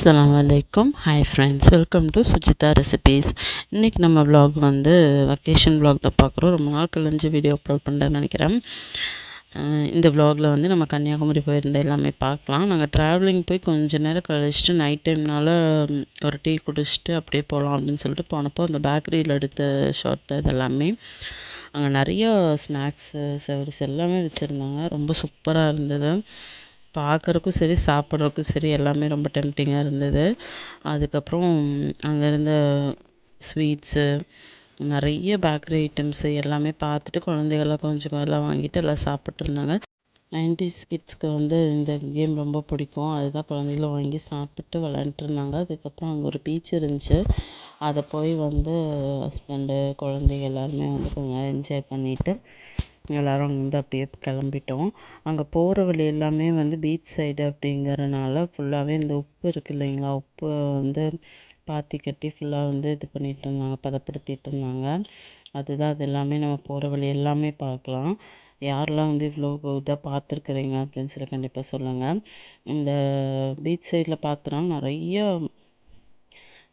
அஸ்ஸலாமு அலைக்கும் hi friends welcome to Sujitha recipes இன்றைக்கி நம்ம வ்ளாக் வந்து வெக்கேஷன் வ்ளாக் தான் பார்க்குறோம். ரொம்ப நாள் கழிஞ்சு வீடியோ அப்லோட் பண்ணுறேன்னு நினைக்கிறேன். இந்த வ்ளாகில் வந்து நம்ம கன்னியாகுமரி போயிருந்த எல்லாமே பார்க்கலாம். நாங்கள் ட்ராவலிங் போய் கொஞ்ச நேரம் கழிச்சிட்டு நைட் டைம்னால ஒரு டீ குடிச்சிட்டு அப்படியே போகலாம் அப்படின்னு சொல்லிட்டு போனப்போ அந்த பேக்கரியில் எடுத்த ஷார்ட் தான் இது எல்லாமே அங்கே நிறைய ஸ்நாக்ஸு சர்வீஸ் எல்லாமே வச்சுருந்தாங்க. ரொம்ப சூப்பராக இருந்தது. பார்க்குறக்கும் சரி சாப்பிட்றதுக்கும் சரி எல்லாமே ரொம்ப டெம்ட்டிங்காக இருந்தது. அதுக்கப்புறம் அங்கே இருந்த ஸ்வீட்ஸு நிறைய பேக்கரி ஐட்டம்ஸு எல்லாமே பார்த்துட்டு குழந்தைகள்லாம் கொஞ்சம் எல்லாம் வாங்கிட்டு எல்லாம் சாப்பிட்ருந்தாங்க நைன்டிஸ் கிட்ஸ்க்கு வந்து இந்த கேம் ரொம்ப பிடிக்கும். அதுதான் குழந்தைகளும் வாங்கி சாப்பிட்டு விளாண்ட்ருந்தாங்க அதுக்கப்புறம் அங்கே ஒரு பீச் இருந்துச்சு. அதை போய் வந்து ஹஸ்பண்டு குழந்தைங்க எல்லாருமே வந்து கொஞ்சம் நேரம் என்ஜாய் பண்ணிட்டு எல்லாரும் அங்கேருந்து அப்படியே கிளம்பிட்டோம். அங்கே போகிற வழி எல்லாமே வந்து பீச் சைடு அப்படிங்கிறனால ஃபுல்லாகவே இந்த உப்பு இருக்கு இல்லைங்களா? உப்பு வந்து பாத்தி கட்டி ஃபுல்லாக வந்து இது பண்ணிட்டு இருந்தாங்க பதப்படுத்திட்டு இருந்தாங்க. அதுதான் அது எல்லாமே நம்ம போகிற வழி எல்லாமே பார்க்கலாம். யாரெல்லாம் வந்து இவ்வளோ இதாக பார்த்துருக்குறீங்க அப்படின்னு சொல்லி கண்டிப்பாக சொல்லுங்கள் இந்த பீச் சைடில் பார்த்தோன்னா நிறைய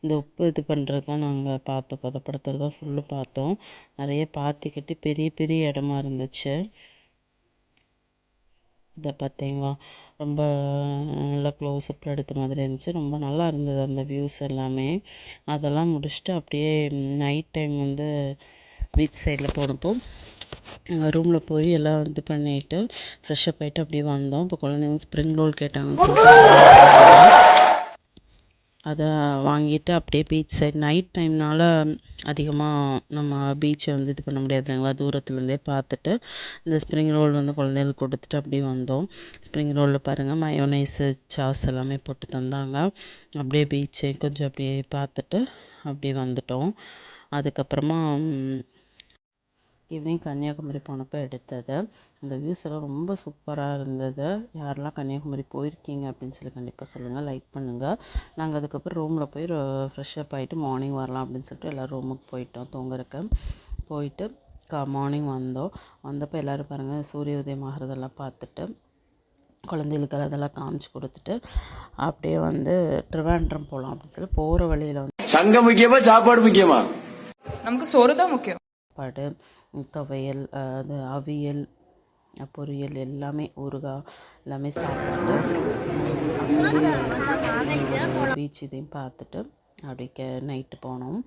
இந்த உப்பு இது பண்ணுறது தான் நாங்கள் பார்த்தோம் பதப்படுத்துறது தான் பார்த்தோம் நிறைய பாத்தி கட்டி பெரிய பெரிய இடமா இருந்துச்சு. இதை பார்த்தீங்களா ரொம்ப நல்லா க்ளோஸ்அப்பில் எடுத்த மாதிரி இருந்துச்சு. ரொம்ப நல்லா இருந்தது அந்த வியூஸ் எல்லாமே. அதெல்லாம் முடிச்சுட்டு அப்படியே நைட் டைம் வந்து பீச் சைடில் போனப்போ எங்கள் ரூமில் போய் எல்லாம் இது பண்ணிவிட்டு ஃப்ரெஷ்ஷப் ஆகிட்டு அப்படியே வந்தோம். இப்போ குழந்தைங்க ஸ்ப்ரிங் ரோல் கேட்டாங்க. அதை வாங்கிட்டு அப்படியே பீச் சைடு நைட் டைம்னால அதிகமாக நம்ம பீச்சை வந்து இது பண்ண முடியாது இல்லைங்களா? தூரத்துலேருந்தே பார்த்துட்டு இந்த ஸ்ப்ரிங் ரோல் வந்து குழந்தைகளுக்கு கொடுத்துட்டு அப்படியே வந்தோம். ஸ்ப்ரிங் ரோலில் பாருங்கள் மயோனைஸு சாஸ் எல்லாமே போட்டு தந்தாங்க. அப்படியே பீச்சை கொஞ்சம் அப்படியே பார்த்துட்டு அப்படியே வந்துட்டோம். அதுக்கப்புறமா ஈவினிங் கன்னியாகுமரி போனப்போ எடுத்தது. அந்த வியூஸ் எல்லாம் ரொம்ப சூப்பராக இருந்தது. யாரெல்லாம் கன்னியாகுமரி போயிருக்கீங்க அப்படின்னு சொல்லி கண்டிப்பாக சொல்லுங்கள் லைக் பண்ணுங்கள் நாங்கள் அதுக்கப்புறம் ரூமில் போய் ஃப்ரெஷ்அப் ஆகிட்டு மார்னிங் வரலாம் அப்படின்னு சொல்லிட்டு எல்லோரும் ரூமுக்கு போயிட்டோம் தூங்குறக்கு போயிட்டு கா மார்னிங் வந்தோம். வந்தப்போ எல்லோரும் பாருங்கள் சூரிய உதயம் ஆகிறதெல்லாம் பார்த்துட்டு குழந்தைகளுக்கு அதெல்லாம் காமிச்சு கொடுத்துட்டு அப்படியே வந்து ட்ரிவாண்ட்ரம் போகலாம் அப்படின்னு சொல்லி போகிற வழியில் வந்து சங்கம் முக்கியமா சாப்பாடு முக்கியமா? நமக்கு சோறு தான் முக்கியம். சாப்பாடு. துவையல் அது அவியல் பொரியல் எல்லாமே ஊறுகாய் எல்லாமே சாப்பிட்டு பீச் இதையும் பார்த்துட்டு அப்படி கே நைட்டு போனோம்.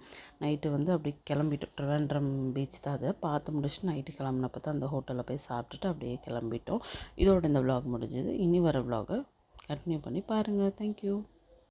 நைட்டு வந்து அப்படி கிளம்பிட்டோம். ட்ரிவாண்ட்ரம் பீச் தான் அது. பார்த்து முடிச்சுட்டு நைட்டு கிளம்புனப்போ தான் அந்த ஹோட்டலில் போய் சாப்பிட்டுட்டு அப்படியே கிளம்பிட்டோம். இதோட இந்த vlog முடிஞ்சது. இனி வர vlog கண்டினியூ பண்ணி பாருங்கள் தேங்க்யூ